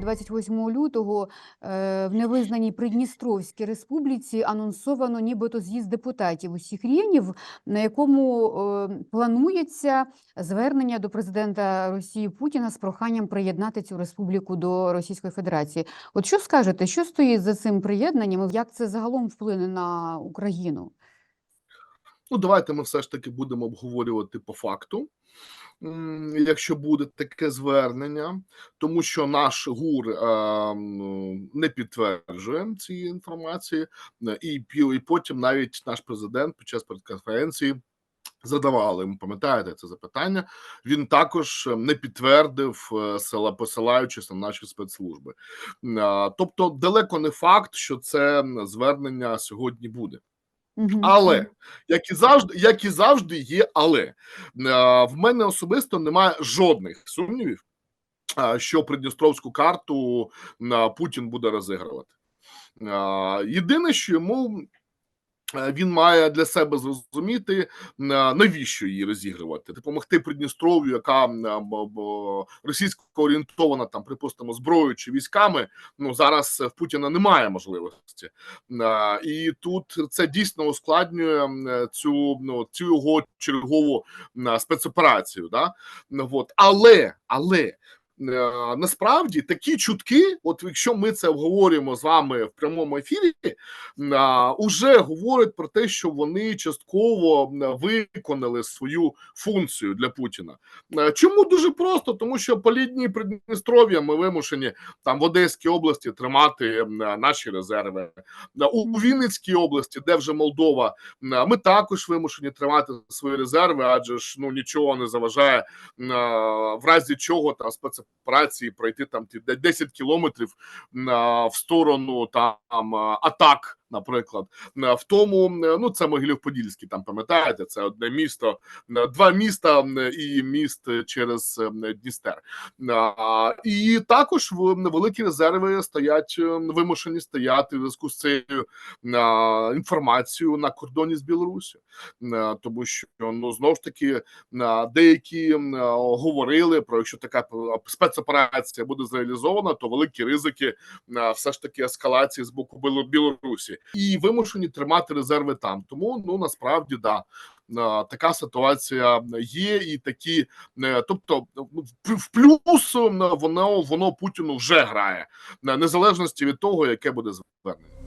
28 лютого е, в невизнаній Придністровській республіці анонсовано нібито з'їзд депутатів усіх рівнів, на якому е, планується звернення до президента Росії Путіна з проханням приєднати цю республіку до Російської Федерації. От що скажете, що стоїть за цим приєднанням? Як це загалом вплине на Україну? Ну, давайте ми все ж таки будемо обговорювати по факту, якщо буде таке звернення, тому що наш ГУР не підтверджує цієї інформації, е, і, потім навіть наш президент під час прес-конференції задавали йому, пам'ятаєте це запитання. Він також е, не підтвердив е, села, посилаючись на наші спецслужби. Тобто, далеко не факт, що це звернення сьогодні буде. Але як і завжди, як і завжди, є але. Е, в мене особисто немає жодних сумнівів, що придністровську карту Путін буде розігрувати. Єдине, що йому е, він має для себе зрозуміти, е, навіщо її розігрувати, допомогти Придністров'ю, яка б- російсько орієнтована там, припустимо, зброєю чи військами. Ну зараз в Путіна немає можливості, Е, і тут це дійсно ускладнює цю ну цю його чергову спецоперацію. Да? Ну, от. Але, але. Е, Насправді такі чутки, от якщо ми це обговорюємо з вами в прямому ефірі, уже говорять про те, що вони частково виконали свою функцію для Путіна. Е, Чому дуже просто? Тому що по лінії Придністров'я ми вимушені там в Одеській області тримати наші резерви. Е, У Вінницькій області, де вже Молдова, ми також вимушені тримати свої резерви, адже ж ну нічого не заважає в разі чого там спецоперації пройти там ті де- 10 кілометрів в сторону там атак. Наприклад, Е, в тому е, ну це Могилів-Подільський, там пам'ятаєте, це одне місто, е, два міста і міст через Дністер. І також великі резерви стоять вимушені стояти в зв'язку з цією інформацією на кордоні з Білорусі, тому що ну знов ж таки деякі говорили про якщо така спецоперація буде зреалізована, то великі ризики все ж таки ескалації з боку Біло- Білорусі і вимушені тримати резерви там. Тому ну насправді да. а, Така ситуація є, і такі, е, тобто, ну, в- плюс воно воно Путіну вже грає, незалежності від того, яке буде звернення.